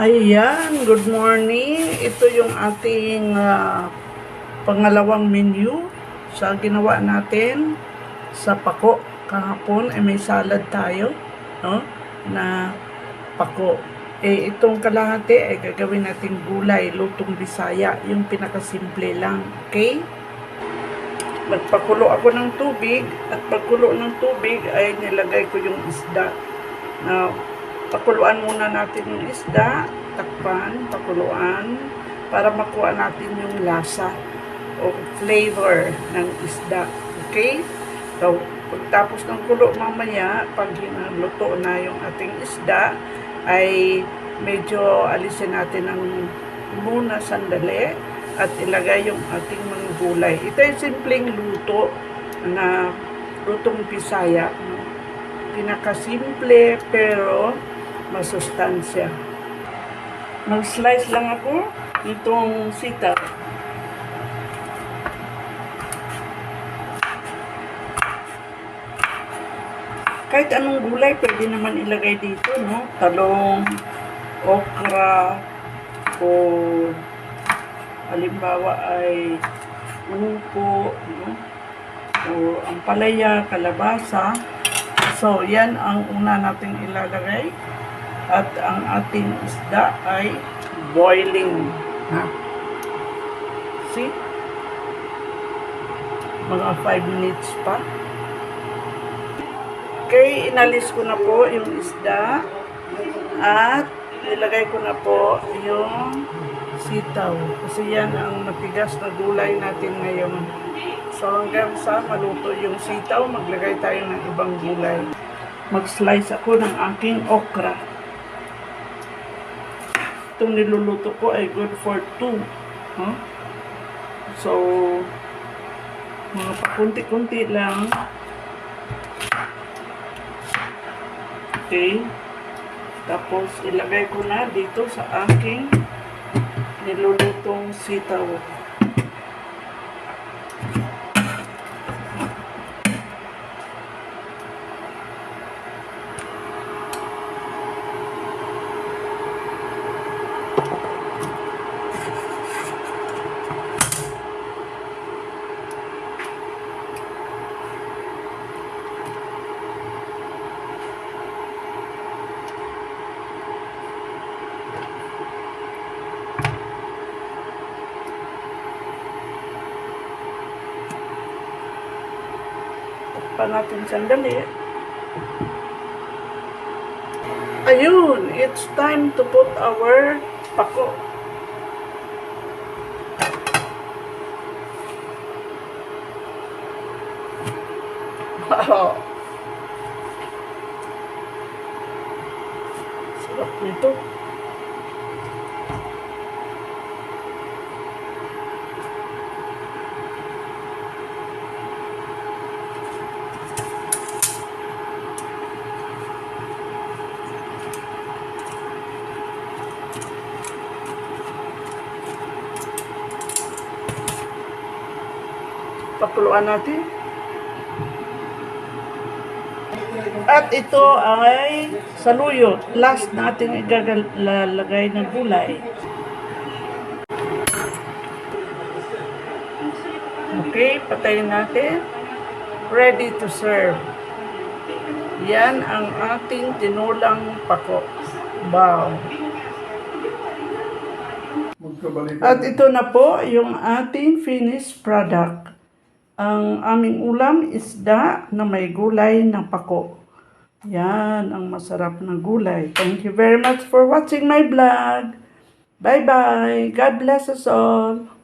Ayan, good morning. Ito yung ating ah, pangalawang menu sa ginawa natin sa pako. Kahapon ay may salad tayo, no? Na pako. Eh, itong kalahati ay gagawin natin gulay, lutong bisaya, yung pinakasimple lang, okay? Nagpakulo ako ng tubig at pagkulo ng tubig ay nilagay ko yung isda. Now, pakuluan muna natin yung isda, takpan, pakuluan, para makuha natin yung lasa o flavor ng isda. Okay? So, pagtapos ng kulo mamaya, pag luto na yung ating isda, ay medyo alisin natin ng muna sandali at ilagay yung ating mga gulay. Ito ay simpleng luto na lutong pisaya. Pinakasimple pero masustansya. Mag-slice lang ako itong sitaw. Kahit anong gulay pwede naman ilagay dito, no? Talong, okra, o halimbawa ay upo, no? o ampalaya, kalabasa. So, yan ang una nating ilalagay. At ang ating isda ay boiling. Ha? See? Mga 5 minutes pa. Okay, inalis ko na po yung isda. At nilagay ko na po yung sitaw. Kasi yan ang matigas na gulay natin ngayon. So hanggang sa maluto yung sitaw, maglagay tayo ng ibang gulay. Mag-slice ako ng aking okra. Itong niluluto ko ay good for two. Huh? So, mga pakunti-kunti lang. Okay. Tapos, ilagay ko na dito sa aking nilulutong sitaw. Pa natin sandali. Ayun, it's time to put our pako. Wow. Sarap nito. Pakuluan natin. At ito ay saluyot. Last natin igagalagay ng gulay. Okay, patayin natin. Ready to serve. Yan ang ating tinulang pako. Wow. At ito na po yung ating finished product. Ang aming ulam isda na may gulay ng pako. Yan ang masarap na gulay. Thank you very much for watching my vlog. Bye-bye. God bless us all.